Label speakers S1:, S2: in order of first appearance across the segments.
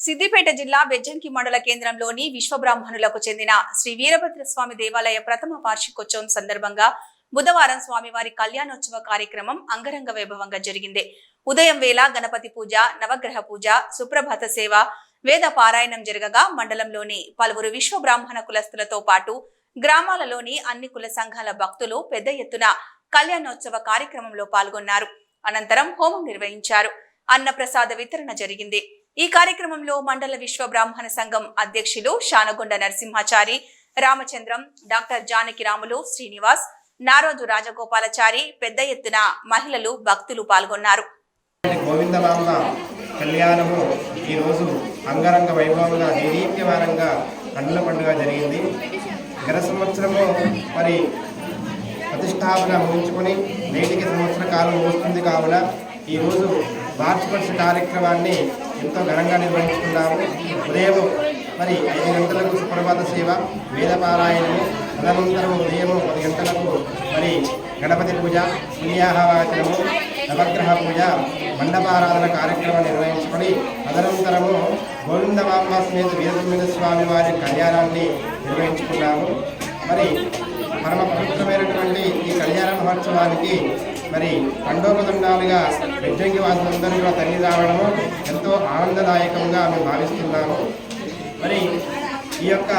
S1: సిద్దిపేట జిల్లా బెజ్జంకి మండల కేంద్రంలోని విశ్వబ్రాహ్మణులకు చెందిన శ్రీ వీరభద్ర స్వామి దేవాలయ ప్రథమ వార్షికోత్సవం సందర్భంగా బుధవారం స్వామివారి కళ్యాణోత్సవ కార్యక్రమం అంగరంగ వైభవంగా జరిగింది. ఉదయం వేళ గణపతి పూజ నవగ్రహ పూజ సుప్రభాత సేవ వేద పారాయణం జరగగా మండలంలోని పలువురు విశ్వ బ్రాహ్మణ కులస్తులతో పాటు గ్రామాలలోని అన్ని కుల సంఘాల భక్తులు పెద్ద ఎత్తున కళ్యాణోత్సవ కార్యక్రమంలో పాల్గొన్నారు. అనంతరం హోమం నిర్వహించారు. అన్నప్రసాద వితరణ జరిగింది. ఈ కార్యక్రమంలో మండల విశ్వ బ్రాహ్మణ సంఘం అధ్యక్షులు శానగొండ నరసింహాచారి రామచంద్రం డాక్టర్ జానకి రాములు శ్రీనివాస్ నారోజు రాజగోపాలచారి పెద్ద ఎత్తున మహిళలు భక్తులు పాల్గొన్నారు.
S2: గోవిందమాంబ కళ్యాణము ఈరోజు అంగరంగ వైభవంగా దేదీప్యమానంగా కన్నుల పండుగ జరిగింది. గత సంవత్సరము మరి ప్రతిష్టాపన ముగించుకొని నేటికి సంవత్సర కాలం వస్తుంది కావున ఈరోజు వార్షికోత్సవ కార్యక్రమాన్ని ఎంతో ఘనంగా నిర్వహించుకున్నాము ఉదయం మరి ఐదు గంటలకు సుప్రభాత సేవ వేదపారాయణము తదనంతరం ఉదయం పది గంటలకు మరి గణపతి పూజ పుణ్యాహవాచనము నవగ్రహ పూజ మండపారాధన కార్యక్రమం నిర్వహించుకొని తదనంతరము గోవిందమాంబ సమేత వీరబ్రహ్మేంద్ర స్వామి వారి కళ్యాణాన్ని నిర్వహించుకున్నాము. మరి పరమ పవిత్ర సంవత్సరానికి మరి తండోపదండాలుగా విద్యంగి వాసులందరూ కూడా తల్లి రావడము ఎంతో ఆనందదాయకంగా మేము భావిస్తున్నాము. మరి ఈ యొక్క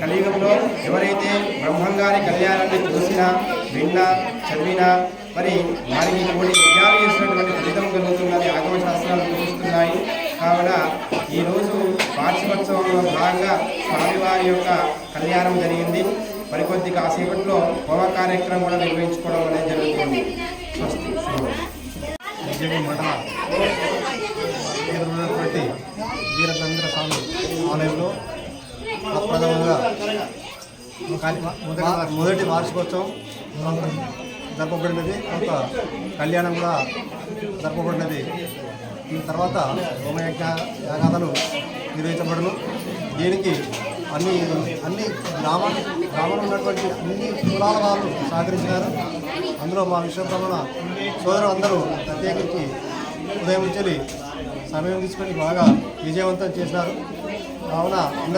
S2: కలియుగంలో ఎవరైతే బ్రహ్మంగారి కళ్యాణాన్ని చూసినా విన్నా చదివినా మరి వారికి కొన్ని విజ్ఞానం చేసినటువంటి ఫలితం కలుగుతున్నది ఆగమ శాస్త్రాలు సూచిస్తున్నాయి. కావున ఈరోజు వార్షికోత్సవంలో భాగంగా స్వామివారి యొక్క కళ్యాణం జరిగింది. మరికొద్ది కాసేపట్లో హోమ కార్యక్రమం కూడా నిర్వహించుకోవడం అనేది జరుగుతుంది. స్వస్తి శుభం
S3: విజయపూర్ వీరభద్ర స్వామి ఆలయంలో ప్రప్రథమంగా మొదటి వార్షికోత్సవం జరపబడినది కొంత కళ్యాణం కూడా జరపబడినది ఈ తర్వాత హోమయజ్ఞ యాగాదలు నిర్వహించబడను. దీనికి అన్ని అన్ని గ్రామ గ్రామంలో ఉన్నటువంటి అన్ని కులాల వాళ్ళు సహకరించినారు. అందులో మా విశ్వబ్రహ్మణ సోదరులు అందరూ ప్రత్యేకించి ఉదయం నుంచి సమయం తీసుకొని బాగా విజయవంతం చేశారు కావున అందరూ